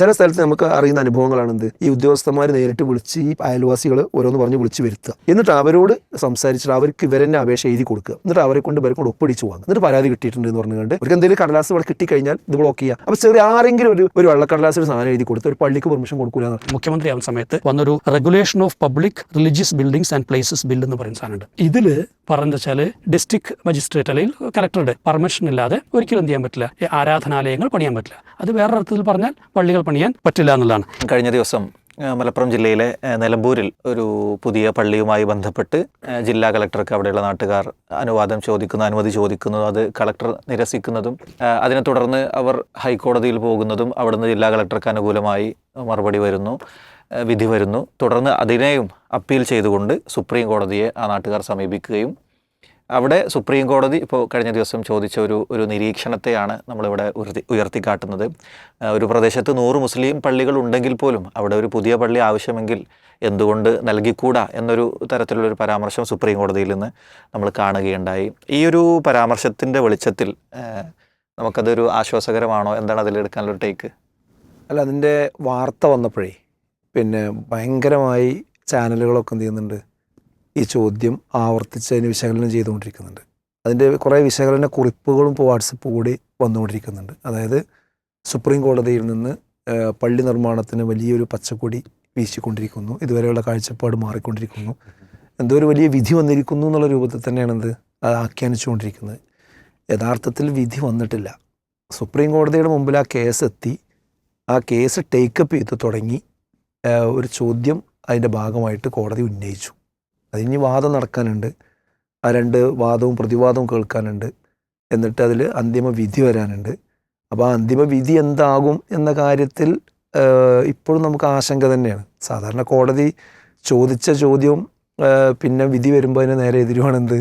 ചില സ്ഥലത്ത് നമുക്ക് അറിയുന്ന അനുഭവങ്ങളാണ് എന്ത് ഈ ഉദ്യോഗസ്ഥന്മാർ നേരിട്ട് വിളിച്ച് ഈ അയൽവാസികൾ ഓരോന്ന് പറഞ്ഞ് വിളിച്ച് വരുത്തുക. എന്നിട്ട് അവരോട് സംസാരിച്ചിട്ട് അവർക്ക് ഇവരെന്നെ അപേക്ഷ എഴുതി കൊടുക്കുക. എന്നിട്ട് അവരെ കൊണ്ട് ഇവരെ കൊണ്ട് ഒപ്പിടിച്ച് പോകാം എന്നിട്ട് പരാതി കിട്ടിയിട്ടുണ്ട് എന്ന് പറഞ്ഞുകൊണ്ട് അവർക്ക് എന്തെങ്കിലും കടലാസ് ഇവിടെ കിട്ടിക്കഴിഞ്ഞാൽ ഇത് ബ്ലോക്ക് ചെയ്യുക. അപ്പോൾ ചെറിയ ആരെങ്കിലും ഒരു ഒരു വെള്ളക്കടലാസ് ഒരു സാധനം എഴുതി കൊടുത്ത് ഒരു പള്ളിക്ക് പെർമിഷൻ പറഞ്ഞു. മുഖ്യമന്ത്രി ആവുന്ന സമയത്ത് വന്നൊരു regulation of public religious buildings and places bill എന്ന് പറയുന്ന സാധനമുണ്ട് ഇതിൽ പറഞ്ഞു വെച്ചാൽ ഡിസ്ട്രിക്ട് മജിസ്ട്രേറ്റ് അല്ലെങ്കിൽ കലക്ടറുടെ പെർമിഷൻ ഇല്ലാതെ ഒരിക്കലും എന്ത് ചെയ്യാൻ പറ്റില്ല. ആരാധനാലയങ്ങൾ പണിയാൻ പറ്റില്ല. അത് വേറെ അർത്ഥത്തിൽ പറഞ്ഞാൽ പള്ളികൾ പണിയാൻ പറ്റില്ല എന്നുള്ളതാണ്. കഴിഞ്ഞ ദിവസം മലപ്പുറം ജില്ലയിലെ നിലമ്പൂരിൽ ഒരു പുതിയ പള്ളിയുമായി ബന്ധപ്പെട്ട് ജില്ലാ കളക്ടർക്ക് അവിടെയുള്ള നാട്ടുകാർ അനുവാദം ചോദിക്കുന്ന അനുമതി ചോദിക്കുന്നതും അത് കളക്ടർ നിരസിക്കുന്നതും അതിനെ തുടർന്ന് അവർ ഹൈക്കോടതിയിൽ പോകുന്നതും അവിടുന്ന് ജില്ലാ കളക്ടർക്ക് അനുകൂലമായി മറുപടി വരുന്നു വിധി വരുന്നു. തുടർന്ന് അതിനെയും അപ്പീൽ ചെയ്തുകൊണ്ട് സുപ്രീം കോടതിയെ ആ നാട്ടുകാർ സമീപിക്കുകയും അവിടെ സുപ്രീം കോടതി ഇപ്പോൾ കഴിഞ്ഞ ദിവസം ചോദിച്ച ഒരു ഒരു നിരീക്ഷണത്തെയാണ് നമ്മളിവിടെ ഉയർത്തി ഉയർത്തിക്കാട്ടുന്നത്. ഒരു പ്രദേശത്ത് നൂറ് മുസ്ലിം പള്ളികൾ ഉണ്ടെങ്കിൽ പോലും അവിടെ ഒരു പുതിയ പള്ളി ആവശ്യമെങ്കിൽ എന്തുകൊണ്ട് നൽകിക്കൂടാ എന്നൊരു തരത്തിലുള്ളൊരു പരാമർശം സുപ്രീം കോടതിയിൽ നിന്ന് നമ്മൾ കാണുകയുണ്ടായി. ഈ ഒരു പരാമർശത്തിന്റെ വെളിച്ചത്തിൽ നമുക്കതൊരു ആശ്വാസകരമാണോ? എന്താണ് അതിലെടുക്കാനുള്ളൊരു ടേക്ക്? അല്ല അതിന്റെ വാർത്ത വന്നപ്പോഴേ പിന്നെ ഭയങ്കരമായി ചാനലുകളൊക്കെ എന്ത് ചെയ്യുന്നുണ്ട്? ഈ ചോദ്യം ആവർത്തിച്ച് അതിന് വിശകലനം ചെയ്തുകൊണ്ടിരിക്കുന്നുണ്ട്. അതിന്റെ കുറേ വിശകലന കുറിപ്പുകളും ഇപ്പോൾ വാട്സപ്പ് കൂടി വന്നുകൊണ്ടിരിക്കുന്നുണ്ട്. അതായത് സുപ്രീം കോടതിയിൽ നിന്ന് പള്ളി നിർമ്മാണത്തിന് വലിയൊരു പച്ചക്കൊടി വീശിക്കൊണ്ടിരിക്കുന്നു. ഇതുവരെയുള്ള കാഴ്ചപ്പാട് മാറിക്കൊണ്ടിരിക്കുന്നു. എന്തോ ഒരു വലിയ വിധി വന്നിരിക്കുന്നു എന്നുള്ള രൂപത്തിൽ തന്നെയാണ് എന്ത് അത് ആഖ്യാനിച്ചുകൊണ്ടിരിക്കുന്നത്. യഥാർത്ഥത്തിൽ വിധി വന്നിട്ടില്ല. സുപ്രീം കോടതിയുടെ മുമ്പിൽ ആ കേസ് എത്തി. ആ കേസ് ടേക്കപ്പ് ചെയ്ത് തുടങ്ങി. ഒരു ചോദ്യം അതിന്റെ ഭാഗമായിട്ട് കോടതി ഉന്നയിച്ചു. അതിന് വാദം നടക്കാനുണ്ട്. ആ രണ്ട് വാദവും പ്രതിവാദവും കേൾക്കാനുണ്ട്. എന്നിട്ട് അതിൽ അന്തിമ വിധി വരാനുണ്ട്. അപ്പോൾ ആ അന്തിമ വിധി എന്താകും എന്ന കാര്യത്തിൽ ഇപ്പോഴും നമുക്ക് ആശങ്ക തന്നെയാണ്. സാധാരണ കോടതി ചോദിച്ച ചോദ്യവും പിന്നെ വിധി വരുമ്പോൾ അതിന് നേരെ എതിരുവാണെന്ത്?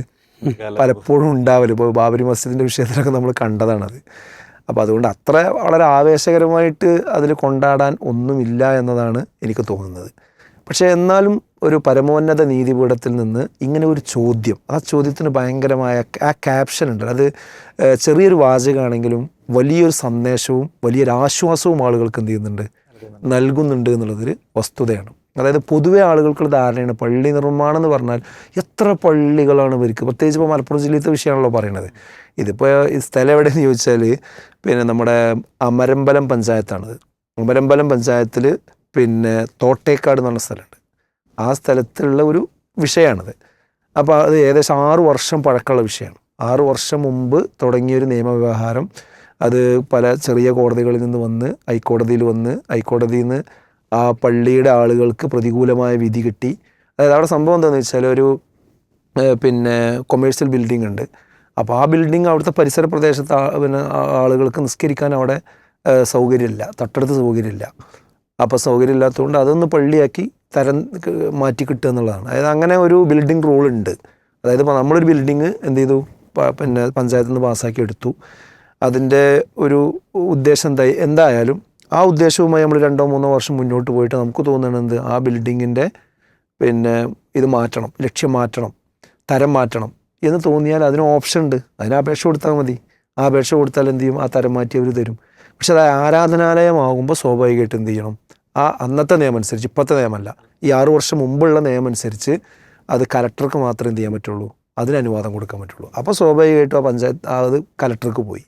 പലപ്പോഴും ഉണ്ടാവൽ ഇപ്പോൾ ബാബരി മസ്ജിദിന്റെ വിഷയത്തിലൊക്കെ നമ്മൾ കണ്ടതാണത്. അപ്പോൾ അതുകൊണ്ട് അത്ര വളരെ ആവേശകരമായിട്ട് അതിൽ കൊണ്ടാടാൻ ഒന്നുമില്ല എന്നതാണ് എനിക്ക് തോന്നുന്നത്. പക്ഷേ എന്നാലും ഒരു പരമോന്നത നീതിപീഠത്തിൽ നിന്ന് ഇങ്ങനെ ഒരു ചോദ്യം ആ ചോദ്യത്തിന് ഭയങ്കരമായ ആ ക്യാപ്ഷൻ ഉണ്ട്. അത് ചെറിയൊരു വാചകമാണെങ്കിലും വലിയൊരു സന്ദേശവും വലിയൊരു ആശ്വാസവും ആളുകൾക്ക് എന്ത് ചെയ്യുന്നുണ്ട്? നൽകുന്നുണ്ട് എന്നുള്ളതൊരു വസ്തുതയാണ്. അതായത് പൊതുവെ ആളുകൾക്കുള്ള ധാരണയാണ് പള്ളി നിർമ്മാണം എന്ന് പറഞ്ഞാൽ എത്ര പള്ളികളാണ് ഇവർക്ക് പ്രത്യേകിച്ച് ഇപ്പോൾ മലപ്പുറം ജില്ലയിലത്തെ വിഷയമാണല്ലോ പറയണത്. ഇതിപ്പോൾ ഈ സ്ഥലം എവിടെയെന്ന് ചോദിച്ചാൽ പിന്നെ നമ്മുടെ അമരമ്പലം പഞ്ചായത്താണത്. അമരമ്പലം പഞ്ചായത്തിൽ പിന്നെ തോട്ടേക്കാട് എന്ന് പറഞ്ഞ സ്ഥലമുണ്ട്. ആ സ്ഥലത്തുള്ള ഒരു വിഷയമാണത്. അപ്പോൾ അത് ഏകദേശം ആറു വർഷം പഴക്കമുള്ള വിഷയമാണ്. ആറു വർഷം മുമ്പ് തുടങ്ങിയൊരു നിയമവ്യവഹാരം അത് പല ചെറിയ കോടതികളിൽ നിന്ന് വന്ന് ഹൈക്കോടതിയിൽ വന്ന് ഹൈക്കോടതിയിൽ നിന്ന് ആ പള്ളിയുടെ ആളുകൾക്ക് പ്രതികൂലമായ വിധി കിട്ടി. അതായത് അവിടെ സംഭവം എന്താണെന്ന് വെച്ചാൽ ഒരു പിന്നെ കൊമേഴ്സ്യൽ ബിൽഡിംഗ് ഉണ്ട്. അപ്പോൾ ആ ബിൽഡിംഗ് അവിടുത്തെ പരിസര പ്രദേശത്ത് പിന്നെ ആളുകൾക്ക് നിസ്കരിക്കാൻ അവിടെ സൗകര്യമില്ല. തൊട്ടടുത്ത് സൗകര്യമില്ല. അപ്പോൾ സൗകര്യമില്ലാത്തതുകൊണ്ട് അതൊന്ന് പള്ളിയാക്കി തരം മാറ്റി കിട്ടുക എന്നുള്ളതാണ്. അതായത് അങ്ങനെ ഒരു ബിൽഡിംഗ് റൂൾ ഉണ്ട്. അതായത് ഇപ്പോൾ നമ്മളൊരു ബിൽഡിങ് എന്ത് ചെയ്തു? പിന്നെ പഞ്ചായത്തിൽ നിന്ന് പാസ്സാക്കി എടുത്തു. അതിന്റെ ഒരു ഉദ്ദേശം എന്തായി? എന്തായാലും ആ ഉദ്ദേശവുമായി നമ്മൾ രണ്ടോ മൂന്നോ വർഷം മുന്നോട്ട് പോയിട്ട് നമുക്ക് തോന്നുന്നത് ആ ബിൽഡിങ്ങിന്റെ പിന്നെ ഇത് മാറ്റണം ലക്ഷ്യം മാറ്റണം തരം മാറ്റണം എന്ന് തോന്നിയാൽ അതിന് ഓപ്ഷൻ ഉണ്ട്. അതിന് അപേക്ഷ കൊടുത്താൽ മതി. ആ അപേക്ഷ കൊടുത്താൽ എന്ത് ചെയ്യും? ആ തരം മാറ്റി അവർ തരും. പക്ഷെ അത് ആരാധനാലയമാകുമ്പോൾ സ്വാഭാവികമായിട്ട് എന്ത് ചെയ്യണം? ആ അന്നത്തെ നിയമം അനുസരിച്ച് ഇപ്പോഴത്തെ നിയമമല്ല ഈ ആറു വർഷം മുമ്പുള്ള നിയമം അനുസരിച്ച് അത് കലക്ടർക്ക് മാത്രമേ എന്ത് ചെയ്യാൻ പറ്റുള്ളൂ? അതിന് അനുവാദം കൊടുക്കാൻ പറ്റുള്ളൂ. അപ്പോൾ സ്വാഭാവികമായിട്ടും ആ പഞ്ചായത്ത് അത് കലക്ടർക്ക് പോയി.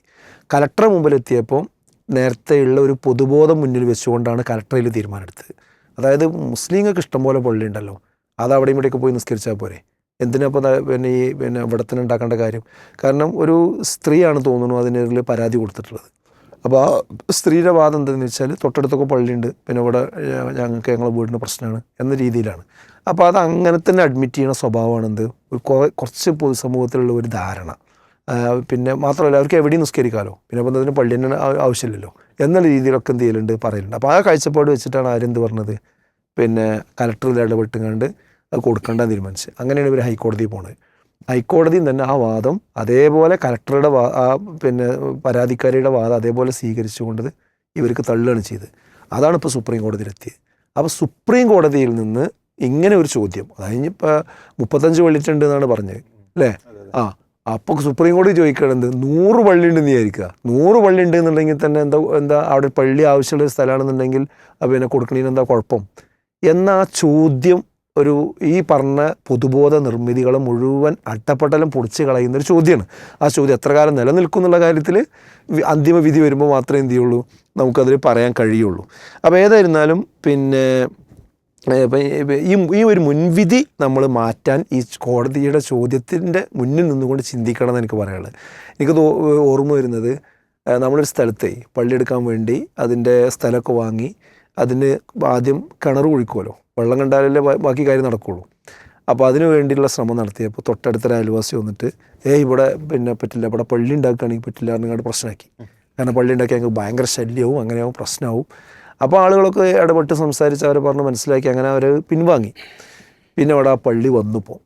കലക്ടറെ മുമ്പിലെത്തിയപ്പോൾ നേരത്തെയുള്ള ഒരു പൊതുബോധം മുന്നിൽ വെച്ചുകൊണ്ടാണ് കലക്ടറിൽ തീരുമാനമെടുത്തത്. അതായത് മുസ്ലിങ്ങൾക്ക് ഇഷ്ടംപോലെ പള്ളി ഉണ്ടല്ലോ അത് അവിടെയും ഇവിടെയൊക്കെ പോയി നിസ്കരിച്ചാൽ പോരെ. എന്തിനപ്പോൾ പിന്നെ ഈ പിന്നെ ഇവിടെ തന്നെ ഉണ്ടാക്കേണ്ട കാര്യം? കാരണം ഒരു സ്ത്രീയാണ് തോന്നുന്നു അതിനെതിരെ പരാതി കൊടുത്തിട്ടുള്ളത്. അപ്പോൾ സ്ത്രീയുടെ വാദം എന്താണെന്ന് വെച്ചാൽ തൊട്ടടുത്തൊക്കെ പള്ളിയുണ്ട്. പിന്നെ ഇവിടെ ഞങ്ങൾക്ക് ഞങ്ങളെ വീടിന്റെ പ്രശ്നമാണ് എന്ന രീതിയിലാണ്. അപ്പോൾ അത് അങ്ങനെ തന്നെ അഡ്മിറ്റ് ചെയ്യുന്ന സ്വഭാവമാണ് എന്ത്? ഒരു കുറേ- കുറച്ച് പൊതുസമൂഹത്തിലുള്ള ഒരു ധാരണ. പിന്നെ മാത്രമല്ല അവർക്ക് എവിടെയും നിസ്കരിക്കാമല്ലോ പിന്നെ അപ്പം അതിന് പള്ളി തന്നെ ആവശ്യമില്ലല്ലോ. എന്നുള്ള രീതിയിലൊക്കെ എന്ത് ചെയ്യലുണ്ട് പറയലുണ്ട്. അപ്പോൾ ആ കാഴ്ചപ്പാട് വെച്ചിട്ടാണ് ആരെന്ത് പറഞ്ഞത്? പിന്നെ കലക്ടറിൽ ഇടപെട്ടുകൊണ്ട് അത് കൊടുക്കേണ്ടെന്ന് തീരുമാനിച്ചത്. അങ്ങനെയാണ് ഇവർ ഹൈക്കോടതിയിൽ പോണത്. ഹൈക്കോടതിയും തന്നെ ആ വാദം അതേപോലെ കലക്ടറുടെ വാ പിന്നെ പരാതിക്കാരിയുടെ വാദം അതേപോലെ സ്വീകരിച്ചുകൊണ്ടത് ഇവർക്ക് തള്ളുകയാണ് ചെയ്തത്. അതാണ് ഇപ്പോൾ സുപ്രീം കോടതിയിലെത്തിയത്. അപ്പോൾ സുപ്രീം കോടതിയിൽ നിന്ന് ഇങ്ങനെ ഒരു ചോദ്യം അതായത് ഇപ്പോൾ മുപ്പത്തഞ്ച് വള്ളിട്ടുണ്ട് എന്നാണ് പറഞ്ഞത് അല്ലേ? ആ അപ്പോൾ സുപ്രീം കോടതി ചോദിക്കണത് നൂറ് പള്ളി ഉണ്ടെന്ന് വിചാരിക്കുക. നൂറ് പള്ളി ഉണ്ട് എന്നുണ്ടെങ്കിൽ തന്നെ എന്താ എന്താ അവിടെ പള്ളി ആവശ്യമുള്ള സ്ഥലമാണെന്നുണ്ടെങ്കിൽ പിന്നെ കൊടുക്കണതിന് എന്താ കുഴപ്പം? എന്നാ ചോദ്യം ഒരു ഈ പറഞ്ഞ പൊതുബോധ നിർമ്മിതികൾ മുഴുവൻ അട്ടപ്പെട്ടലും പൊടിച്ച് കളയുന്ന ഒരു ചോദ്യമാണ് ആ ചോദ്യം എത്ര കാലം നിലനിൽക്കും എന്നുള്ള കാര്യത്തിൽ അന്തിമ വിധി വരുമ്പോൾ മാത്രമേ എന്ത് ചെയ്യുള്ളൂ? നമുക്കതിൽ പറയാൻ കഴിയുള്ളൂ. അപ്പോൾ ഏതായിരുന്നാലും പിന്നെ ഈ- ഈ ഒരു മുൻവിധി നമ്മൾ മാറ്റാൻ ഈ കോടതിയുടെ ചോദ്യത്തിന്റെ മുന്നിൽ നിന്നുകൊണ്ട് ചിന്തിക്കണം എന്ന് എനിക്ക് പറയാനുള്ളത്. എനിക്ക് ഓർമ്മ വരുന്നത് നമ്മളൊരു സ്ഥലത്തെ പള്ളിയെടുക്കാൻ വേണ്ടി അതിന്റെ സ്ഥലമൊക്കെ വാങ്ങി അതിന് ആദ്യം കിണർ കുഴിക്കുമല്ലോ. വെള്ളം കണ്ടാലല്ലേ ബാക്കി കാര്യം നടക്കുകയുള്ളൂ അപ്പോൾ അതിനു വേണ്ടിയുള്ള ശ്രമം നടത്തിയപ്പോൾ തൊട്ടടുത്തൊരു അയൽവാസി വന്നിട്ട് ഏ ഇവിടെ പിന്നെ പറ്റില്ല ഇവിടെ പള്ളി ഉണ്ടാക്കുകയാണെങ്കിൽ പറ്റില്ല എന്നങ്ങോട്ട് പ്രശ്നമാക്കി. കാരണം പള്ളി ഉണ്ടാക്കി ഞങ്ങൾക്ക് ഭയങ്കര ശല്യവും അങ്ങനെയാവും പ്രശ്നമാവും. അപ്പോൾ ആളുകളൊക്കെ ഇടപെട്ട് സംസാരിച്ച് അവരെ പറഞ്ഞ് മനസ്സിലാക്കി അങ്ങനെ അവർ പിൻവാങ്ങി. പിന്നെ അവിടെ ആ പള്ളി വന്നുപ്പോൾ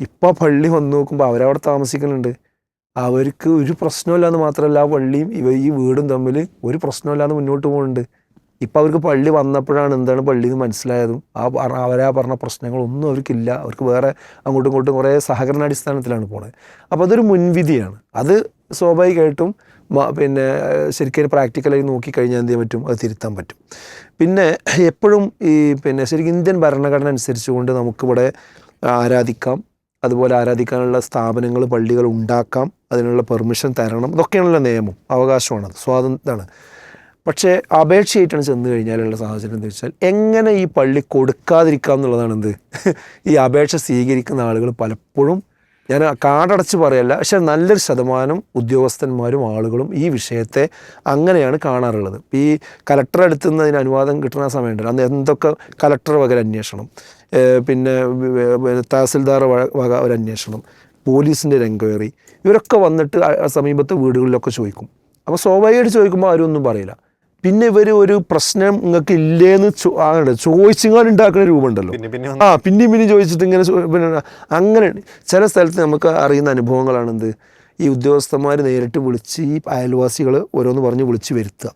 ഇപ്പോൾ പള്ളി വന്നു നോക്കുമ്പോൾ അവരവിടെ താമസിക്കുന്നുണ്ട്. അവർക്ക് ഒരു പ്രശ്നമില്ലാന്ന് മാത്രമല്ല ആ പള്ളിയും ഇവ ഈ വീടും തമ്മിൽ ഒരു പ്രശ്നമില്ലാന്ന് മുന്നോട്ട് പോകുന്നുണ്ട്. ഇപ്പം അവർക്ക് പള്ളി വന്നപ്പോഴാണ് എന്താണ് പള്ളി എന്ന് മനസ്സിലായതും. ആ അവരാ പറഞ്ഞ പ്രശ്നങ്ങളൊന്നും അവർക്കില്ല. അവർക്ക് വേറെ അങ്ങോട്ടും ഇങ്ങോട്ടും കുറേ സഹകരണാടിസ്ഥാനത്തിലാണ് പോണത്. അപ്പോൾ അതൊരു മുൻവിധിയാണ്. അത് സ്വാഭാവികമായിട്ടും പിന്നെ ശരിക്കും പ്രാക്ടിക്കലായി നോക്കിക്കഴിഞ്ഞാൽ എന്ത് ചെയ്യാൻ പറ്റും? അത് തിരുത്താൻ പറ്റും. പിന്നെ എപ്പോഴും ഈ പിന്നെ ശരിക്കും ഇന്ത്യൻ ഭരണഘടന അനുസരിച്ചുകൊണ്ട് നമുക്കിവിടെ ആരാധിക്കാം. അതുപോലെ ആരാധിക്കാനുള്ള സ്ഥാപനങ്ങൾ പള്ളികൾ ഉണ്ടാക്കാം. അതിനുള്ള പെർമിഷൻ തരണം. ഇതൊക്കെയാണല്ലോ നിയമം. അവകാശമാണത് സ്വാതന്ത്ര്യമാണ്. പക്ഷേ അപേക്ഷയായിട്ടാണ് ചെന്ന് കഴിഞ്ഞാലുള്ള സാഹചര്യം എന്ന് വെച്ചാൽ എങ്ങനെ ഈ പള്ളി കൊടുക്കാതിരിക്കുക എന്നുള്ളതാണ് എന്ത്? ഈ അപേക്ഷ സ്വീകരിക്കുന്ന ആളുകൾ പലപ്പോഴും ഞാൻ കാടടച്ച് പറയല്ല പക്ഷെ നല്ലൊരു ശതമാനം ഉദ്യോഗസ്ഥന്മാരും ആളുകളും ഈ വിഷയത്തെ അങ്ങനെയാണ് കാണാറുള്ളത്. ഈ കലക്ടർ അടുത്തുനിന്ന് അതിന് അനുവാദം കിട്ടുന്ന സമയമുണ്ടല്ലോ അന്ന് എന്തൊക്കെ കലക്ടർ വക അന്വേഷണം പിന്നെ തഹസിൽദാർ വക ഒരു അന്വേഷണം പോലീസിന്റെ ഒരു എൻക്വയറി ഇവരൊക്കെ വന്നിട്ട് സമീപത്തെ വീടുകളിലൊക്കെ ചോദിക്കും. അപ്പോൾ സ്വാഭാവികമായിട്ട് ചോദിക്കുമ്പോൾ ആരും ഒന്നും പറയില്ല. പിന്നെ ഇവർ ഒരു പ്രശ്നം നിങ്ങൾക്ക് ഇല്ലേന്ന് ആണ് ചോദിച്ചുങ്ങൾ ഉണ്ടാക്കുന്ന രൂപമുണ്ടല്ലോ. പിന്നെ പിന്നെ ആ പിന്നെയും പിന്നെയും ചോദിച്ചിട്ട് ഇങ്ങനെ പിന്നെ അങ്ങനെ ചില സ്ഥലത്ത് നമുക്ക് അറിയുന്ന അനുഭവങ്ങളാണെന്ത്? ഈ ഉദ്യോഗസ്ഥന്മാർ നേരിട്ട് വിളിച്ച് ഈ അയൽവാസികൾ ഓരോന്ന് പറഞ്ഞ് വിളിച്ച് വരുത്തുക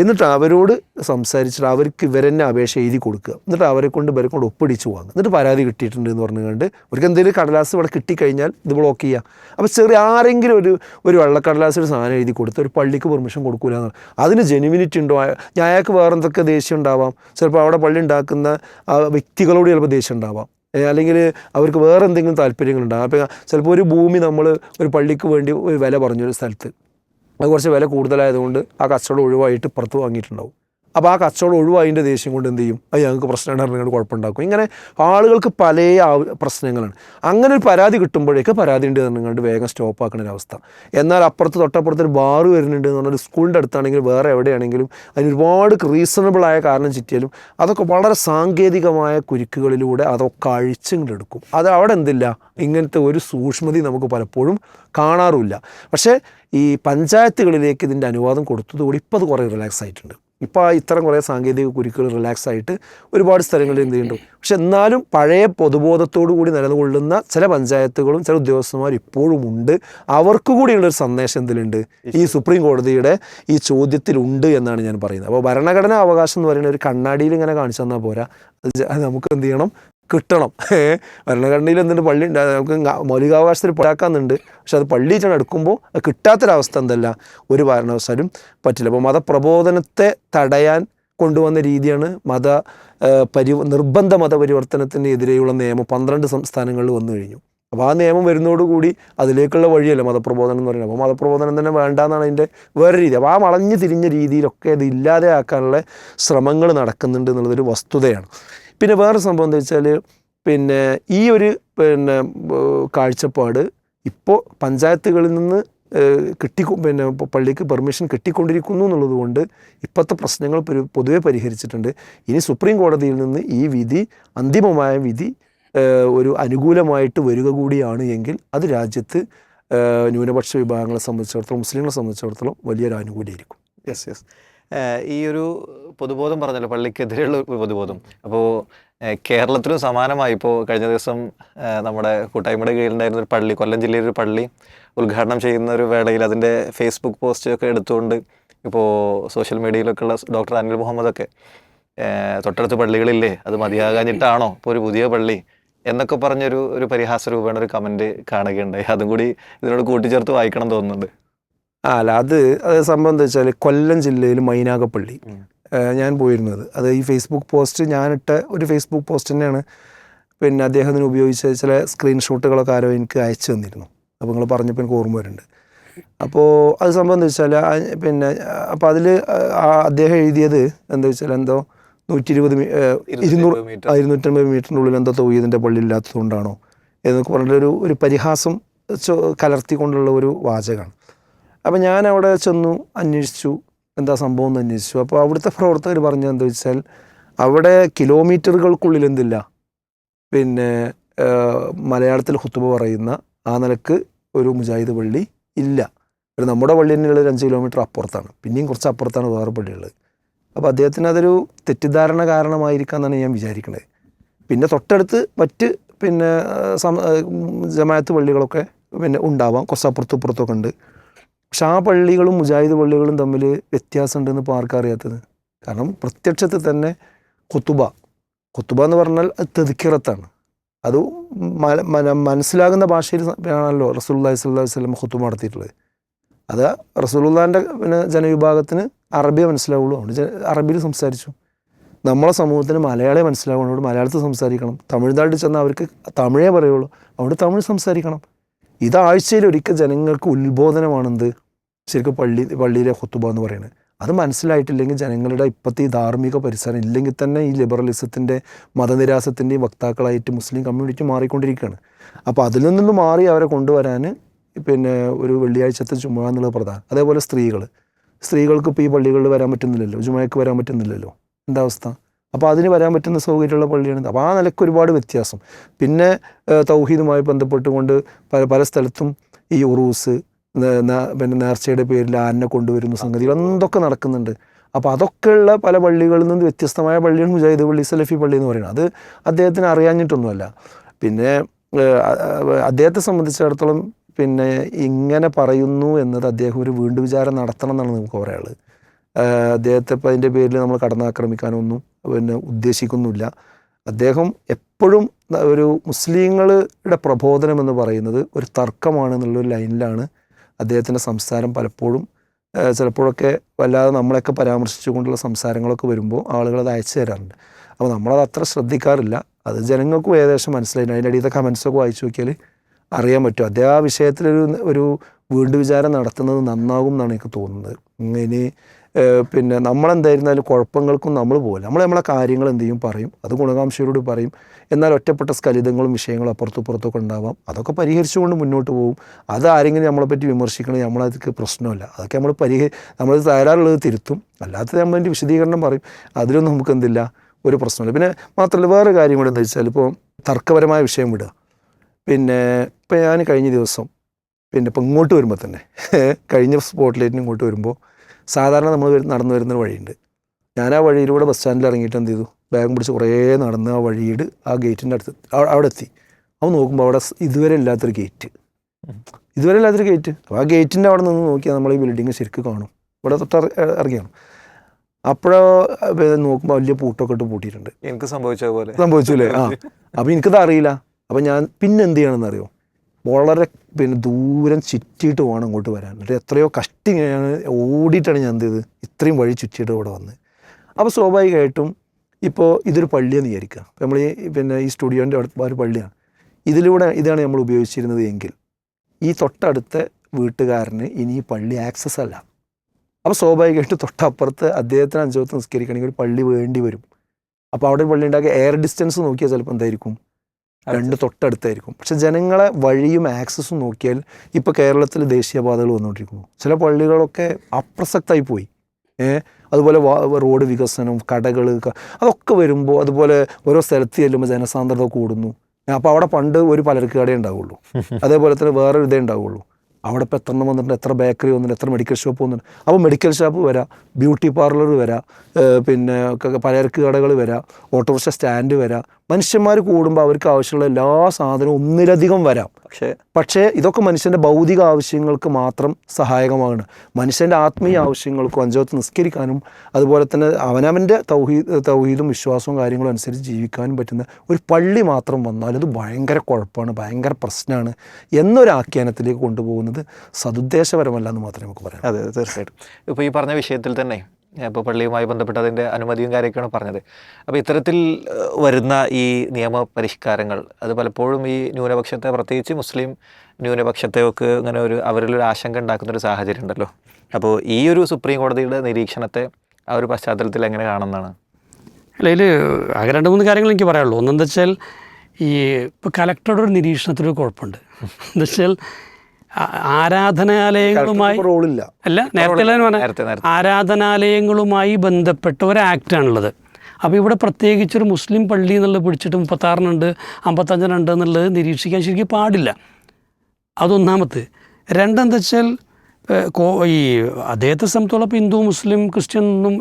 എന്നിട്ട് അവരോട് സംസാരിച്ചിട്ട് അവർക്ക് ഇവരെന്നെ അപേക്ഷ എഴുതി കൊടുക്കുക. എന്നിട്ട് അവരെ കൊണ്ട് ഇവരെ കൊണ്ട് ഒപ്പിടിച്ച് വാങ്ങുക എന്നിട്ട് പരാതി കിട്ടിയിട്ടുണ്ട് എന്ന് പറഞ്ഞുകൊണ്ട് അവർക്ക് എന്തെങ്കിലും കടലാസ് ഇവിടെ കിട്ടിക്കഴിഞ്ഞാൽ ഇത് ബ്ലോക്ക് ചെയ്യുക. അപ്പോൾ ചെറിയ ആരെങ്കിലും ഒരു ഒരു വെള്ളക്കടലാസ് ഒരു സാധനം എഴുതി കൊടുത്ത് ഒരു പള്ളിക്ക് പെർമിഷൻ കൊടുക്കൂല എന്ന് പറയും. അതിന് ജെനുവിനിറ്റി ഉണ്ടോ? ഞാൻ അയാൾക്ക് വേറെ എന്തൊക്കെ ദേഷ്യം ഉണ്ടാവാം? ചിലപ്പോൾ അവിടെ പള്ളി ഉണ്ടാക്കുന്ന വ്യക്തികളോട് ചിലപ്പോൾ ദേഷ്യം ഉണ്ടാവാം. അല്ലെങ്കിൽ അവർക്ക് വേറെ എന്തെങ്കിലും താല്പര്യങ്ങളുണ്ടാകും അപ്പോൾ ചിലപ്പോൾ ഒരു ഭൂമി നമ്മൾ ഒരു പള്ളിക്ക് വേണ്ടി ഒരു വില പറഞ്ഞൊരു സ്ഥലത്ത്. അത് കുറച്ച് വില കൂടുതലായതുകൊണ്ട് ആ കച്ചവടം ഒഴിവായിട്ട് പുറത്ത് വാങ്ങിയിട്ടുണ്ടാവും. അപ്പോൾ ആ കച്ചവടം ഒഴിവായതിന്റെ ദേഷ്യം കൊണ്ട് എന്ത് ചെയ്യും? അത് ഞങ്ങൾക്ക് പ്രശ്നമാണ് പറഞ്ഞുകൊണ്ട് കുഴപ്പമുണ്ടാക്കും. ഇങ്ങനെ ആളുകൾക്ക് പല പ്രശ്നങ്ങളാണ്. അങ്ങനെ ഒരു പരാതി കിട്ടുമ്പോഴേക്ക് പരാതി ഉണ്ട് നിങ്ങളുടെ വേഗം സ്റ്റോപ്പ് ആക്കുന്ന ഒരു അവസ്ഥ. എന്നാൽ അപ്പുറത്ത് തൊട്ടപ്പുറത്ത് ഒരു ബാറ് വരുന്നുണ്ട് എന്ന് പറഞ്ഞാൽ സ്കൂളിന്റെ അടുത്താണെങ്കിലും വേറെ എവിടെയാണെങ്കിലും അതിന് ഒരുപാട് റീസണബിൾ ആയ കാരണം ചുറ്റിയാലും അതൊക്കെ വളരെ സാങ്കേതികമായ കുരുക്കുകളിലൂടെ അതൊക്കെ അഴിച്ചെങ്കിലെടുക്കും അത് അവിടെ എന്തില്ല? ഇങ്ങനത്തെ ഒരു സൂക്ഷ്മതി നമുക്ക് പലപ്പോഴും കാണാറുമില്ല. പക്ഷേ ഈ പഞ്ചായത്തുകളിലേക്ക് ഇതിന്റെ അനുവാദം കൊടുത്തതുകൂടി ഇപ്പോൾ അത് കുറേ റിലാക്സ് ആയിട്ടുണ്ട്. ഇപ്പോൾ ഇത്തരം കുറേ സാങ്കേതിക കുരുക്കുകൾ റിലാക്സ് ആയിട്ട് ഒരുപാട് സ്ഥലങ്ങളിൽ എന്ത് ചെയ്യുന്നുണ്ട് പക്ഷെ എന്നാലും പഴയ പൊതുബോധത്തോടു കൂടി നിലകൊള്ളുന്ന ചില പഞ്ചായത്തുകളും ചില ഉദ്യോഗസ്ഥന്മാരും ഇപ്പോഴും ഉണ്ട്. അവർക്ക് കൂടിയുള്ള ഒരു സന്ദേശം എന്തിലുണ്ട്? ഈ സുപ്രീം കോടതിയുടെ ഈ ചോദ്യത്തിലുണ്ട് എന്നാണ് ഞാൻ പറയുന്നത്. അപ്പോൾ ഭരണഘടനാ അവകാശം എന്ന് പറയുന്ന ഒരു കണ്ണാടിയിൽ ഇങ്ങനെ കാണിച്ചു തന്നാൽ പോരാ. അത് നമുക്ക് എന്ത് ചെയ്യണം? കിട്ടണം. ഭരണഘടനയിൽ എന്തുണ്ട്? പള്ളി നമുക്ക് മൗലികാവകാശത്തിൽ പഴാക്കാന്നുണ്ട് പക്ഷെ അത് പള്ളി ചെന്ന് എടുക്കുമ്പോൾ അത് കിട്ടാത്തൊരവസ്ഥ എന്തല്ല? ഒരു കാരണവശാലും പറ്റില്ല. അപ്പോൾ മതപ്രബോധനത്തെ തടയാൻ കൊണ്ടുവന്ന രീതിയാണ് മത പരി നിർബന്ധ മതപരിവർത്തനത്തിനെതിരെയുള്ള നിയമം. പന്ത്രണ്ട് സംസ്ഥാനങ്ങളിൽ വന്നു കഴിഞ്ഞു. അപ്പോൾ ആ നിയമം വരുന്നതോടുകൂടി അതിലേക്കുള്ള വഴിയല്ല മതപ്രബോധനം എന്ന് പറയുന്നത്? അപ്പോൾ മതപ്രബോധനം തന്നെ വേണ്ടാന്നാണ് അതിന്റെ വേറെ രീതി. അപ്പോൾ ആ വളഞ്ഞു തിരിഞ്ഞ രീതിയിലൊക്കെ ഇത് ഇല്ലാതെ ആക്കാനുള്ള ശ്രമങ്ങൾ നടക്കുന്നുണ്ട് എന്നുള്ളതൊരു വസ്തുതയാണ്. പിന്നെ വേറെ സംഭവം എന്താ വെച്ചാൽ പിന്നെ ഈ ഒരു പിന്നെ കാഴ്ചപ്പാട് ഇപ്പോൾ പഞ്ചായത്തുകളിൽ നിന്ന് കിട്ടി പിന്നെ പള്ളിക്ക് പെർമിഷൻ കിട്ടിക്കൊണ്ടിരിക്കുന്നു എന്നുള്ളത് കൊണ്ട് ഇപ്പോഴത്തെ പ്രശ്നങ്ങൾ പൊതുവെ പരിഹരിച്ചിട്ടുണ്ട്. ഇനി സുപ്രീം കോടതിയിൽ നിന്ന് ഈ വിധി അന്തിമമായ വിധി ഒരു അനുകൂലമായിട്ട് വരിക കൂടിയാണ് എങ്കിൽ അത് രാജ്യത്ത് ന്യൂനപക്ഷ വിഭാഗങ്ങളെ സംബന്ധിച്ചിടത്തോളം മുസ്ലിങ്ങളെ സംബന്ധിച്ചിടത്തോളം വലിയൊരു ആനുകൂല്യമായിരിക്കും. Yes yes. ഈ ഒരു പൊതുബോധം പറഞ്ഞല്ലോ പള്ളിക്കെതിരെയുള്ള പൊതുബോധം. അപ്പോൾ കേരളത്തിലും സമാനമായി. ഇപ്പോൾ കഴിഞ്ഞ ദിവസം നമ്മുടെ കൂട്ടായ്മയുടെ കീഴിലുണ്ടായിരുന്ന ഒരു പള്ളി കൊല്ലം ജില്ലയിലെ ഒരു പള്ളി ഉദ്ഘാടനം ചെയ്യുന്ന ഒരു വേളയിൽ അതിന്റെ ഫേസ്ബുക്ക് പോസ്റ്റ് ഒക്കെ എടുത്തുകൊണ്ട് ഇപ്പോൾ സോഷ്യൽ മീഡിയയിലൊക്കെ ഉള്ള ഡോക്ടർ അനിൽ മുഹമ്മദൊക്കെ തൊട്ടടുത്ത് പള്ളികളില്ലേ അത് മതിയാകാഞ്ഞിട്ടാണോ? ഇപ്പോൾ ഒരു പുതിയ പള്ളി എന്നൊക്കെ പറഞ്ഞൊരു ഒരു പരിഹാസ രൂപേണ ഒരു കമന്റ് കാണുകയുണ്ടായി. അതും കൂടി ഇതിനോട് കൂട്ടിച്ചേർത്ത് വായിക്കണം തോന്നുന്നുണ്ട്. ആ അല്ല അത് അത് സംഭവം എന്താ വെച്ചാൽ കൊല്ലം ജില്ലയിൽ മൈനാകപ്പള്ളി. ഞാൻ പോയിരുന്നത്. അത് ഈ ഫേസ്ബുക്ക് പോസ്റ്റ് ഞാനിട്ട ഒരു ഫേസ്ബുക്ക് പോസ്റ്റ് തന്നെയാണ്. പിന്നെ അദ്ദേഹത്തിന് ഉപയോഗിച്ച ചില സ്ക്രീൻഷോട്ടുകളൊക്കെ ആരോ എനിക്ക് അയച്ചു തന്നിരുന്നു. അപ്പോൾ നിങ്ങൾ പറഞ്ഞപ്പോൾ എനിക്ക് ഓർമ്മ വരുന്നുണ്ട്. അപ്പോൾ അത് സംഭവം എന്താ വെച്ചാൽ പിന്നെ അപ്പോൾ അതിൽ അദ്ദേഹം എഴുതിയത് എന്താ വെച്ചാൽ എന്തോ നൂറ്റി ഇരുപത് ഇരുന്നൂറ് ഇരുന്നൂറ്റമ്പത് മീറ്ററിന്റെ ഉള്ളിൽ എന്തോ തൗഹീദിന്റെ പള്ളി ഇല്ലാത്തതുകൊണ്ടാണോ എന്നൊക്കെ പറഞ്ഞിട്ടൊരു ഒരു പരിഹാസം കലർത്തിക്കൊണ്ടുള്ള ഒരു വാചകമാണ്. അപ്പോൾ ഞാൻ അവിടെ ചെന്നു അന്വേഷിച്ചു. എന്താ സംഭവം എന്ന് അന്വേഷിച്ചു. അപ്പോൾ അവിടുത്തെ പ്രവർത്തകർ പറഞ്ഞത് എന്താ വെച്ചാൽ അവിടെ കിലോമീറ്ററുകൾക്കുള്ളിൽ എന്തില്ല. പിന്നെ മലയാളത്തിൽ ഹുത്തുബ പറയുന്ന ആ നിലയ്ക്ക് ഒരു മുജാഹിദ് പള്ളി ഇല്ല. ഒരു നമ്മുടെ പള്ളി തന്നെയുള്ള ഒരു അഞ്ച് കിലോമീറ്റർ അപ്പുറത്താണ്. പിന്നെയും കുറച്ച് അപ്പുറത്താണ് വേറെ പള്ളിയുള്ളത്. അപ്പോൾ അദ്ദേഹത്തിന് അതൊരു തെറ്റിദ്ധാരണ കാരണമായിരിക്കാം എന്നാണ് ഞാൻ വിചാരിക്കുന്നത് പിന്നെ തൊട്ടടുത്ത് മറ്റ് പിന്നെ ജമാഅത്ത് പള്ളികളൊക്കെ പിന്നെ ഉണ്ടാവാം. കുറച്ച് അപ്പുറത്തും ഇപ്പുറത്തൊക്കെ ഉണ്ട്. ആ പള്ളികളും മുജാഹിദ് പള്ളികളും തമ്മിൽ വ്യത്യാസമുണ്ടെന്ന് ഇപ്പോൾ ആർക്കും അറിയാത്തത്? കാരണം പ്രത്യക്ഷത്തിൽ തന്നെ കുത്തുബ കുത്തുബ എന്ന് പറഞ്ഞാൽ അത് തെതുക്കിറത്താണ് അത് മനസ്സിലാകുന്ന ഭാഷയിൽ ആണല്ലോ റസൂല്ലാഹി സ്വല്ലല്ലാഹി വസല്ലം ഖുത്തുബ നടത്തിയിട്ടുള്ളത്. അത് റസൂലുള്ളാന്റെ പിന്നെ ജനവിഭാഗത്തിന് അറബിയെ മനസ്സിലാവുള്ളൂ. അതുകൊണ്ട് അറബിയിൽ സംസാരിച്ചു. നമ്മളെ സമൂഹത്തിന് മലയാളെ മനസ്സിലാവുന്നതുകൊണ്ട് മലയാളത്തിൽ സംസാരിക്കണം. തമിഴ്നാട്ടിൽ ചെന്നാൽ അവർക്ക് തമിഴേ പറയുള്ളൂ. അവിടെ തമിഴ് സംസാരിക്കണം. ഇത് ആഴ്ചയിൽ ഒരിക്കൽ ജനങ്ങൾക്ക് ഉത്ബോധനമാണെന്ത്? ശരിക്കും പള്ളി പള്ളിയിലെ ഹുത്തുബ എന്ന് പറയുന്നത് അത് മനസ്സിലായിട്ടില്ലെങ്കിൽ ജനങ്ങളുടെ ഇപ്പോഴത്തെ ഈ ധാർമ്മിക പരിസരം ഇല്ലെങ്കിൽ തന്നെ ഈ ലിബറലിസത്തിന്റെ മതനിരാസത്തിന്റെയും വക്താക്കളായിട്ട് മുസ്ലിം കമ്മ്യൂണിറ്റി മാറിക്കൊണ്ടിരിക്കുകയാണ്. അപ്പോൾ അതിൽ നിന്ന് മാറി അവരെ കൊണ്ടുവരാൻ പിന്നെ ഒരു വെള്ളിയാഴ്ചത്തെ ചുമ എന്നുള്ളത് പ്രധാനം. അതേപോലെ സ്ത്രീകൾ. സ്ത്രീകൾക്ക് ഇപ്പോൾ ഈ പള്ളികളിൽ വരാൻ പറ്റുന്നില്ലല്ലോ. ജുമയ്ക്ക് വരാൻ പറ്റുന്നില്ലല്ലോ. എന്താ അവസ്ഥ? അപ്പോൾ അതിന് വരാൻ പറ്റുന്ന സൗകര്യമുള്ള പള്ളിയാണ് അപ്പോൾ ആ നിലയ്ക്ക് ഒരുപാട് വ്യത്യാസം. പിന്നെ തൗഹീദുമായി ബന്ധപ്പെട്ടുകൊണ്ട് പല പല സ്ഥലത്തും ഈ ഉറൂസ് പിന്നെ നേർച്ചയുടെ പേരിൽ ആനെ കൊണ്ടുവരുന്ന സംഗതികൾ എന്തൊക്കെ നടക്കുന്നുണ്ട്. അപ്പോൾ അതൊക്കെയുള്ള പല പള്ളികളിൽ നിന്ന് വ്യത്യസ്തമായ പള്ളിയാണ് മുജാഹിദ് പള്ളി സലഫി പള്ളി എന്ന് പറയുന്നത്. അത് അദ്ദേഹത്തിന് അറിയാഞ്ഞിട്ടൊന്നുമല്ല. പിന്നെ അദ്ദേഹത്തെ സംബന്ധിച്ചിടത്തോളം പിന്നെ ഇങ്ങനെ പറയുന്നു എന്നത് അദ്ദേഹം ഒരു വീണ്ടും വിചാരം നടത്തണം എന്നാണ് നമുക്ക് പറയാനുള്ളത്. അദ്ദേഹത്തെ ഇപ്പം അതിന്റെ പേരിൽ നമ്മൾ കടന്നാക്രമിക്കാനൊന്നും പിന്നെ ഉദ്ദേശിക്കുന്നില്ല. അദ്ദേഹം എപ്പോഴും ഒരു മുസ്ലിങ്ങളുടെ പ്രബോധനം എന്ന് പറയുന്നത് ഒരു തർക്കമാണെന്നുള്ളൊരു ലൈനിലാണ് അദ്ദേഹത്തിന്റെ സംസാരം പലപ്പോഴും ചിലപ്പോഴൊക്കെ വല്ലാതെ നമ്മളെയൊക്കെ പരാമർശിച്ചുകൊണ്ടുള്ള സംസാരങ്ങളൊക്കെ വരുമ്പോൾ ആളുകൾ അത് അയച്ചു തരാറുണ്ട്. അപ്പോൾ നമ്മളത് അത്ര ശ്രദ്ധിക്കാറില്ല. അത് ജനങ്ങൾക്കും ഏകദേശം മനസ്സിലായി. അതിന്റെ അടിയത്തെ കമൻസൊക്കെ വായിച്ചു നോക്കിയാൽ അറിയാൻ പറ്റും. അദ്ദേഹം ആ വിഷയത്തിലൊരു ഒരു വീണ്ടും വിചാരം നടത്തുന്നത് നന്നാകും എന്നാണ് എനിക്ക് തോന്നുന്നത്. ഇനി പിന്നെ നമ്മളെന്തായിരുന്നാലും കുഴപ്പങ്ങൾക്കും നമ്മൾ പോകില്ല നമ്മൾ നമ്മളെ കാര്യങ്ങൾ എന്ത് ചെയ്യും? പറയും. അത് ഗുണകാംക്ഷയോട് പറയും. എന്നാൽ ഒറ്റപ്പെട്ട സ്കലിതങ്ങളും വിഷയങ്ങളും അപ്പുറത്തും ഇപ്പുറത്തൊക്കെ ഉണ്ടാവാം. അതൊക്കെ പരിഹരിച്ചുകൊണ്ട് മുന്നോട്ട് പോകും അത് ആരെങ്കിലും നമ്മളെപ്പറ്റി വിമർശിക്കണേ നമ്മളതൊക്കെ പ്രശ്നമല്ല. അതൊക്കെ നമ്മൾ പരിഹരി നമ്മൾ തയ്യാറുള്ളത് തിരുത്തും. അല്ലാത്തത് നമ്മളതിന്റെ വിശദീകരണം പറയും. അതിലൊന്നും നമുക്ക് എന്തില്ല ഒരു പ്രശ്നമില്ല. പിന്നെ മാത്രമല്ല വേറെ കാര്യം കൂടെ എന്താ വെച്ചാൽ ഇപ്പോൾ തർക്കപരമായ വിഷയം വിടുക. പിന്നെ ഇപ്പം ഞാൻ കഴിഞ്ഞ ദിവസം പിന്നെ ഇപ്പം ഇങ്ങോട്ട് വരുമ്പോൾ തന്നെ കഴിഞ്ഞ സ്പോട്ടിലേറ്റിന് ഇങ്ങോട്ട് വരുമ്പോൾ സാധാരണ നമ്മൾ നടന്നു വരുന്ന വഴിയുണ്ട്. ഞാൻ ആ വഴിയിലൂടെ ബസ് സ്റ്റാൻഡിൽ ഇറങ്ങിയിട്ട് എന്ത് ചെയ്തു? ബാഗും പിടിച്ച് കുറേ നടന്ന് ആ വഴിയിട് ആ ഗേറ്റിന്റെ അടുത്ത് അവിടെ എത്തി. അവൻ നോക്കുമ്പോൾ അവിടെ ഇതുവരെ ഇല്ലാത്തൊരു ഗേറ്റ് ഇതുവരെ ഇല്ലാത്തൊരു ഗേറ്റ് അപ്പോൾ ആ ഗേറ്റിന്റെ അവിടെ നിന്ന് നോക്കിയാൽ നമ്മൾ ഈ ബിൽഡിങ് ശരിക്കും കാണും. ഇവിടെ തൊട്ട് ഇറ- ഇറങ്ങിയാണ് അപ്പോഴോ നോക്കുമ്പോൾ വലിയ പൂട്ടൊക്കെ ഇട്ട് പൂട്ടിയിട്ടുണ്ട്. എനിക്ക് സംഭവിച്ച പോലെ സംഭവിച്ചു അല്ലേ? ആ. അപ്പം എനിക്കത് അറിയില്ല. അപ്പം ഞാൻ പിന്നെ എന്ത് ചെയ്യണമെന്ന് അറിയോ വളരെ പിന്നെ ദൂരം ചുറ്റിയിട്ട് വേണം അങ്ങോട്ട് വരാൻ. എന്നിട്ട് എത്രയോ കഷ്ടി ഓടിയിട്ടാണ് ഞാൻ എന്ത് ചെയ്ത് ഇത്രയും വഴി ചുറ്റിയിട്ട് ഇവിടെ വന്ന്. അപ്പോൾ സ്വാഭാവികമായിട്ടും ഇപ്പോൾ ഇതൊരു പള്ളിയെന്ന് വിചാരിക്കുക. നമ്മൾ ഈ പിന്നെ ഈ സ്റ്റുഡിയോന്റെ അടുത്ത് ഒരു പള്ളിയാണ്. ഇതിലൂടെ ഇതാണ് നമ്മൾ ഉപയോഗിച്ചിരുന്നത് എങ്കിൽ ഈ തൊട്ടടുത്ത വീട്ടുകാരന് ഇനി ഈ പള്ളി ആക്സസ് അല്ല. അപ്പോൾ സ്വാഭാവികമായിട്ട് തൊട്ടപ്പുറത്ത് അദ്ദേഹത്തിന് അഞ്ചോത്ത് നിസ്കരിക്കണമെങ്കിൽ ഒരു പള്ളി വേണ്ടി വരും. അപ്പോൾ അവിടെ ഒരു പള്ളി ഉണ്ടാക്കിയ എയർ ഡിസ്റ്റൻസ് നോക്കിയാൽ ചിലപ്പോൾ എന്തായിരിക്കും? രണ്ട് തൊട്ടടുത്തായിരിക്കും. പക്ഷെ ജനങ്ങളെ വഴിയും ആക്സസും നോക്കിയാൽ ഇപ്പോൾ കേരളത്തിൽ ദേശീയപാതകൾ വന്നുകൊണ്ടിരിക്കുന്നു. ചില പള്ളികളൊക്കെ അപ്രസക്തമായി പോയി. ഏഹ് അതുപോലെ റോഡ് വികസനം കടകൾ അതൊക്കെ വരുമ്പോൾ അതുപോലെ ഓരോ സ്ഥലത്ത് ചെല്ലുമ്പോൾ ജനസാന്ദ്രത കൂടുന്നു. അപ്പോൾ അവിടെ പണ്ട് ഒരു പലർക്ക് കടയേ ഉണ്ടാവുള്ളൂ. അതേപോലെ തന്നെ വേറൊരു ഇതേ ഉണ്ടാവുള്ളൂ. അവിടെ ഇപ്പോൾ എത്ര എണ്ണം വന്നിട്ടുണ്ട്? എത്ര ബേക്കറി വന്നിട്ടുണ്ട്? എത്ര മെഡിക്കൽ ഷോപ്പ് വന്നിട്ടുണ്ട്? അപ്പോൾ മെഡിക്കൽ ഷോപ്പ് വരാം ബ്യൂട്ടി പാർലർ വരാം പിന്നെ പലചരക്ക് കടകൾ വരാം ഓട്ടോറിക്ഷ സ്റ്റാൻഡ് വരാം. മനുഷ്യന്മാർ കൂടുമ്പോൾ അവർക്ക് ആവശ്യമുള്ള എല്ലാ സാധനവും ഒന്നിലധികം വരാം. പക്ഷേ പക്ഷേ ഇതൊക്കെ മനുഷ്യന്റെ ഭൗതിക ആവശ്യങ്ങൾക്ക് മാത്രം സഹായകമാണ്. മനുഷ്യന്റെ ആത്മീയ ആവശ്യങ്ങൾക്കും അഞ്ചോത്ത് നിസ്കരിക്കാനും അതുപോലെ തന്നെ അവനവന്റെ തൗഹീദ് തൗഹീദും വിശ്വാസവും കാര്യങ്ങളും അനുസരിച്ച് ജീവിക്കാനും പറ്റുന്ന ഒരു പള്ളി മാത്രം വന്നാൽ അത് ഭയങ്കര കുഴപ്പമാണ് ഭയങ്കര പ്രശ്നമാണ് എന്നൊരു ആഖ്യാനത്തിലേക്ക് കൊണ്ടുപോകുന്നത് സതുദ്ദേശപരമല്ല എന്ന് മാത്രമേ നമുക്ക് പറയാം അതെ അതെ, തീർച്ചയായിട്ടും. ഇപ്പോൾ ഈ പറഞ്ഞ വിഷയത്തിൽ തന്നെ ഇപ്പോൾ പള്ളിയുമായി ബന്ധപ്പെട്ട് അതിന്റെ അനുമതിയും കാര്യമൊക്കെയാണ് പറഞ്ഞത്. അപ്പോൾ ഇത്തരത്തിൽ വരുന്ന ഈ നിയമ പരിഷ്കാരങ്ങൾ അത് പലപ്പോഴും ഈ ന്യൂനപക്ഷത്തെ പ്രത്യേകിച്ച് മുസ്ലിം ന്യൂനപക്ഷത്തെ ഒക്കെ ഇങ്ങനെ ഒരു അവരിലൊരു ആശങ്ക ഉണ്ടാക്കുന്നൊരു സാഹചര്യം ഉണ്ടല്ലോ. അപ്പോൾ ഈ ഒരു സുപ്രീം കോടതിയുടെ നിരീക്ഷണത്തെ ആ ഒരു പശ്ചാത്തലത്തിൽ എങ്ങനെ കാണുന്നതാണ്? അല്ല ഇതിൽ ആകെ രണ്ട് മൂന്ന് കാര്യങ്ങൾ എനിക്ക് പറയാനുള്ളൂ. ഒന്നെന്താ വെച്ചാൽ ഈ ഇപ്പോൾ കലക്ടറുടെ ഒരു നിരീക്ഷണത്തിലൊരു കുഴപ്പമുണ്ട്. എന്താ വെച്ചാൽ ആരാധനാലയങ്ങളുമായി റോളില്ല. അല്ല നേരത്തെ ആരാധനാലയങ്ങളുമായി ബന്ധപ്പെട്ട ഒരു ആക്റ്റാണുള്ളത്. അപ്പോൾ ഇവിടെ പ്രത്യേകിച്ചൊരു മുസ്ലിം പള്ളി എന്നുള്ളത് പിടിച്ചിട്ട് മുപ്പത്താറിനുണ്ട് അമ്പത്തഞ്ചിനുണ്ട് എന്നുള്ളത് നിരീക്ഷിക്കാൻ ശരിക്കും പാടില്ല. അതൊന്നാമത്തെ. രണ്ടെന്താ വെച്ചാൽ കോ ഈ അദ്ദേഹത്തെ സംബന്ധിച്ചോളം ഹിന്ദു മുസ്ലിം ക്രിസ്ത്യൻ ഒന്നും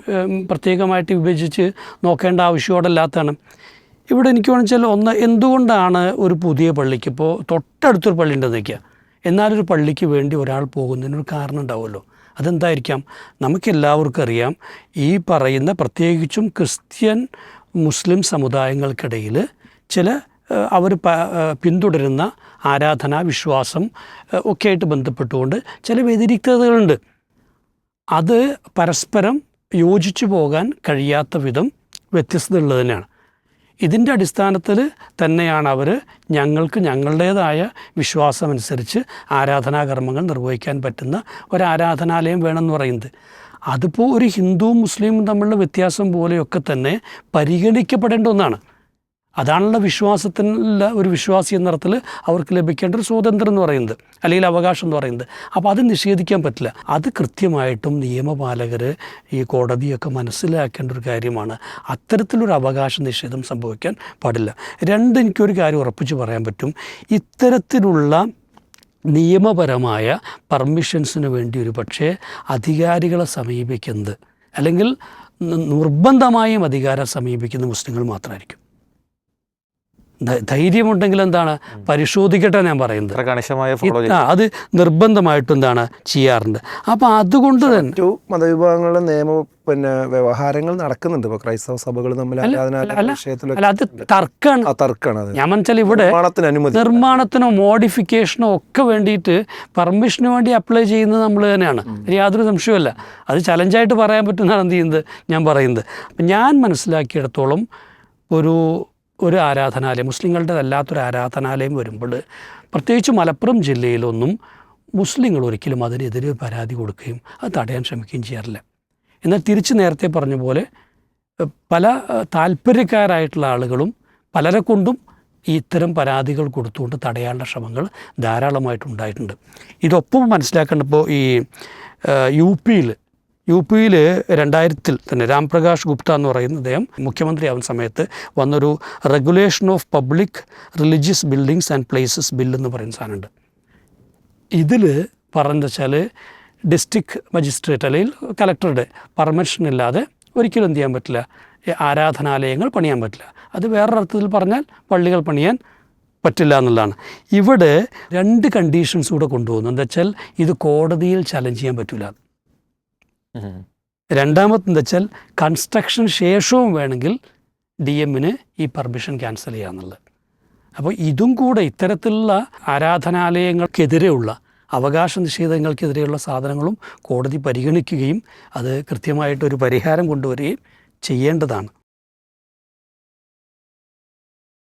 പ്രത്യേകമായിട്ട് വിഭജിച്ച് നോക്കേണ്ട ആവശ്യമോടല്ലാത്തതാണ് ഇവിടെ എനിക്ക് വേണമെന്ന് വെച്ചാൽ ഒന്ന് എന്തുകൊണ്ടാണ് ഒരു പുതിയ പള്ളിക്ക് ഇപ്പോൾ തൊട്ടടുത്തൊരു പള്ളി ഉണ്ടെന്ന് വയ്ക്കുക എന്നാലൊരു പള്ളിക്ക് വേണ്ടി ഒരാൾ പോകുന്നതിനൊരു കാരണം ഉണ്ടാവുമല്ലോ. അതെന്തായിരിക്കാം? നമുക്കെല്ലാവർക്കും അറിയാം ഈ പറയുന്ന പ്രത്യേകിച്ചും ക്രിസ്ത്യൻ മുസ്ലിം സമുദായങ്ങൾക്കിടയിൽ ചില അവർ പിന്തുടരുന്ന ആരാധന വിശ്വാസം ഒക്കെയായിട്ട് ബന്ധപ്പെട്ടുകൊണ്ട് ചില വ്യതിരിക്തതകളുണ്ട്. അത് പരസ്പരം യോജിച്ചു പോകാൻ കഴിയാത്ത വിധം വ്യത്യസ്തത ഉള്ളത് തന്നെയാണ്. ഇതിന്റെ അടിസ്ഥാനത്തിൽ തന്നെയാണ് അവർ ഞങ്ങൾക്ക് ഞങ്ങളുടേതായ വിശ്വാസമനുസരിച്ച് ആരാധനാകർമ്മങ്ങൾ നിർവഹിക്കാൻ പറ്റുന്ന ഒരു ആരാധനാലയം വേണമെന്ന് പറയുന്നത്. അതിപ്പോൾ ഒരു ഹിന്ദുവും മുസ്ലിമും തമ്മിലുള്ള വ്യത്യാസം പോലെയൊക്കെ തന്നെ പരിഗണിക്കപ്പെടേണ്ട ഒന്നാണ്. അതാണല്ലോ വിശ്വാസത്തിനുള്ള ഒരു വിശ്വാസി എന്ന അർത്ഥത്തിൽ അവർക്ക് ലഭിക്കേണ്ട ഒരു സ്വാതന്ത്ര്യം എന്ന് പറയുന്നത് അല്ലെങ്കിൽ അവകാശം എന്ന് പറയുന്നത്. അപ്പോൾ അത് നിഷേധിക്കാൻ പറ്റില്ല. അത് കൃത്യമായിട്ടും നിയമപാലകർ ഈ കോടതിയൊക്കെ മനസ്സിലാക്കേണ്ട ഒരു കാര്യമാണ്. അത്തരത്തിലൊരു അവകാശ നിഷേധം സംഭവിക്കാൻ പാടില്ല. രണ്ട് എനിക്കൊരു കാര്യം ഉറപ്പിച്ച് പറയാൻ പറ്റും. ഇത്തരത്തിലുള്ള നിയമപരമായ പെർമിഷൻസിന് വേണ്ടി ഒരു പക്ഷേ അധികാരികളെ സമീപിക്കുന്നത് അല്ലെങ്കിൽ നിർബന്ധമായും അധികാരം സമീപിക്കുന്ന മുസ്ലിങ്ങൾ മാത്രമായിരിക്കും ധൈര്യമുണ്ടെങ്കിൽ എന്താണ്? പരിശോധിക്കട്ടെ ഞാൻ പറയുന്നത്. അത് നിർബന്ധമായിട്ടും എന്താണ് ചെയ്യാറുണ്ട്. അപ്പോൾ അതുകൊണ്ട് തന്നെ മതവിഭാഗങ്ങളുടെ നിയമ പിന്നെ വ്യവഹാരങ്ങൾ നടക്കുന്നുണ്ട്. ഇപ്പൊ ക്രൈസ്തവ സഭകൾ തമ്മിൽ അല്ല, അത് തർക്കാണ്. ആ ഞാൻ ഇവിടെ നിർമ്മാണത്തിന് അനുമതി. നിർമ്മാണത്തിനോ മോഡിഫിക്കേഷനോ ഒക്കെ വേണ്ടിയിട്ട് പെർമിഷന് വേണ്ടി അപ്ലൈ ചെയ്യുന്നത് നമ്മൾ തന്നെയാണ്. യാതൊരു സംശയമല്ല അത് ചലഞ്ചായിട്ട് പറയാൻ പറ്റുന്നതാണ് എന്ത് ചെയ്യുന്നത്? ഞാൻ പറയുന്നത്. അപ്പം ഞാൻ മനസ്സിലാക്കിയിടത്തോളം ഒരു ഒരു ആരാധനാലയം മുസ്ലിങ്ങളുടേതല്ലാത്തൊരു ആരാധനാലയം വരുമ്പോൾ പ്രത്യേകിച്ച് മലപ്പുറം ജില്ലയിലൊന്നും മുസ്ലിങ്ങൾ ഒരിക്കലും അതിനെതിരെ പരാതി കൊടുക്കുകയും അത് തടയാൻ ശ്രമിക്കുകയും ചെയ്യാറില്ല. എന്നാൽ തിരിച്ച് നേരത്തെ പറഞ്ഞ പോലെ പല താല്പര്യക്കാരായിട്ടുള്ള ആളുകളും പലരെ കൊണ്ടും ഇത്തരം പരാതികൾ കൊടുത്തുകൊണ്ട് തടയാനുള്ള ശ്രമങ്ങൾ ധാരാളമായിട്ടുണ്ടായിട്ടുണ്ട് ഇതൊപ്പം മനസ്സിലാക്കേണ്ടപ്പോൾ ഈ യു പിയിൽ യു പിയിൽ രണ്ടായിരത്തിൽ തന്നെ രാംപ്രകാശ് ഗുപ്ത എന്ന് പറയുന്ന അദ്ദേഹം മുഖ്യമന്ത്രിയാവുന്ന സമയത്ത് വന്നൊരു regulation of public religious buildings and places bill എന്ന് പറയുന്ന സാധനമുണ്ട്. ഇതിൽ പറഞ്ഞെന്ന് വെച്ചാൽ ഡിസ്ട്രിക്ട് മജിസ്ട്രേറ്റ് അല്ലെങ്കിൽ കലക്ടറുടെ പെർമിഷൻ ഇല്ലാതെ ഒരിക്കലും എന്ത് ചെയ്യാൻ പറ്റില്ല. ആരാധനാലയങ്ങൾ പണിയാൻ പറ്റില്ല. അത് വേറൊരർത്ഥത്തിൽ പറഞ്ഞാൽ പള്ളികൾ പണിയാൻ പറ്റില്ല എന്നുള്ളതാണ്. ഇവിടെ രണ്ട് കണ്ടീഷൻസ് കൂടെ കൊണ്ടുപോകുന്നു. എന്താ വെച്ചാൽ ഇത് കോടതിയിൽ ചലഞ്ച് ചെയ്യാൻ പറ്റില്ല ഉം. രണ്ടാമത്തെ വെച്ചാൽ കൺസ്ട്രക്ഷൻ ശേഷവും വേണമെങ്കിൽ ഡി എമ്മിന് ഈ പെർമിഷൻ ക്യാൻസൽ ചെയ്യാന്നുള്ളത് അപ്പോൾ ഇതും കൂടെ ഇത്തരത്തിലുള്ള ആരാധനാലയങ്ങൾക്കെതിരെയുള്ള അവകാശ നിഷേധങ്ങൾക്കെതിരെയുള്ള സാധനങ്ങളും കോടതി പരിഗണിക്കുകയും അത് കൃത്യമായിട്ടൊരു പരിഹാരം കൊണ്ടുവരികയും ചെയ്യേണ്ടതാണ്